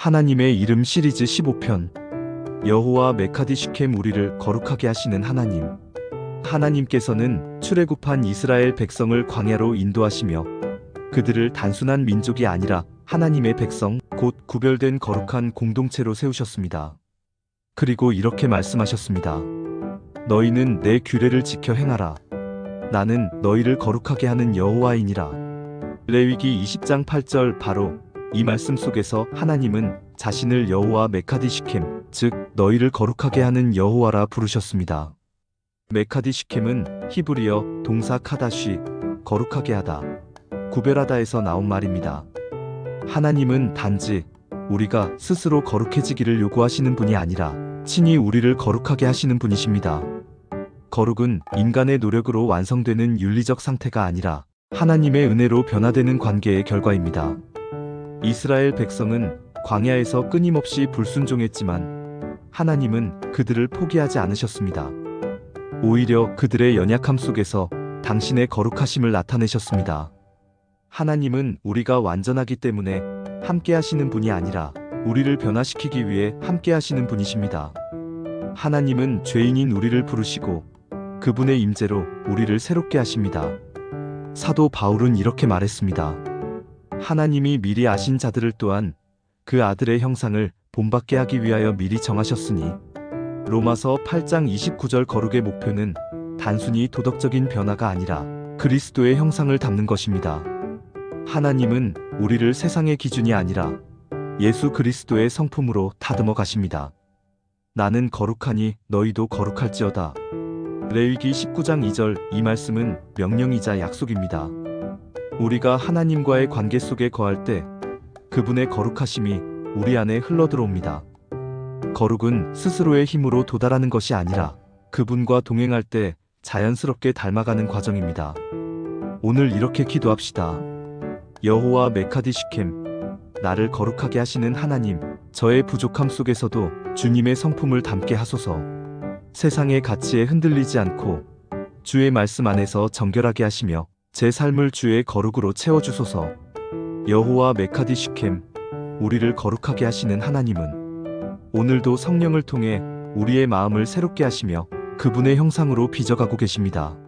하나님의 이름 시리즈 15편 여호와 메카디 시켐 우리를 거룩하게 하시는 하나님 하나님께서는 출애굽한 이스라엘 백성을 광야로 인도하시며 그들을 단순한 민족이 아니라 하나님의 백성 곧 구별된 거룩한 공동체로 세우셨습니다. 그리고 이렇게 말씀하셨습니다. 너희는 내 규례를 지켜 행하라. 나는 너희를 거룩하게 하는 여호와이니라. 레위기 20장 8절 바로 이 말씀 속에서 하나님은 자신을 여호와 메카디 시켐, 즉 너희를 거룩하게 하는 여호와라 부르셨습니다. 메카디 시켐은 히브리어 동사 카다쉬, 거룩하게 하다, 구별하다에서 나온 말입니다. 하나님은 단지 우리가 스스로 거룩해지기를 요구하시는 분이 아니라 친히 우리를 거룩하게 하시는 분이십니다. 거룩은 인간의 노력으로 완성되는 윤리적 상태가 아니라 하나님의 은혜로 변화되는 관계의 결과입니다. 이스라엘 백성은 광야에서 끊임없이 불순종했지만 하나님은 그들을 포기하지 않으셨습니다. 오히려 그들의 연약함 속에서 당신의 거룩하심을 나타내셨습니다. 하나님은 우리가 완전하기 때문에 함께 하시는 분이 아니라 우리를 변화시키기 위해 함께 하시는 분이십니다. 하나님은 죄인인 우리를 부르시고 그분의 임재로 우리를 새롭게 하십니다. 사도 바울은 이렇게 말했습니다. 하나님이 미리 아신 자들을 또한 그 아들의 형상을 본받게 하기 위하여 미리 정하셨으니 로마서 8장 29절 거룩의 목표는 단순히 도덕적인 변화가 아니라 그리스도의 형상을 담는 것입니다. 하나님은 우리를 세상의 기준이 아니라 예수 그리스도의 성품으로 다듬어 가십니다. 나는 거룩하니 너희도 거룩할지어다. 레위기 19장 2절 이 말씀은 명령이자 약속입니다. 우리가 하나님과의 관계 속에 거할 때 그분의 거룩하심이 우리 안에 흘러들어옵니다. 거룩은 스스로의 힘으로 도달하는 것이 아니라 그분과 동행할 때 자연스럽게 닮아가는 과정입니다. 오늘 이렇게 기도합시다. 여호와 메카디 시켐 나를 거룩하게 하시는 하나님 저의 부족함 속에서도 주님의 성품을 담게 하소서 세상의 가치에 흔들리지 않고 주의 말씀 안에서 정결하게 하시며 제 삶을 주의 거룩으로 채워주소서 여호와 메카디 시켐 우리를 거룩하게 하시는 하나님은 오늘도 성령을 통해 우리의 마음을 새롭게 하시며 그분의 형상으로 빚어가고 계십니다.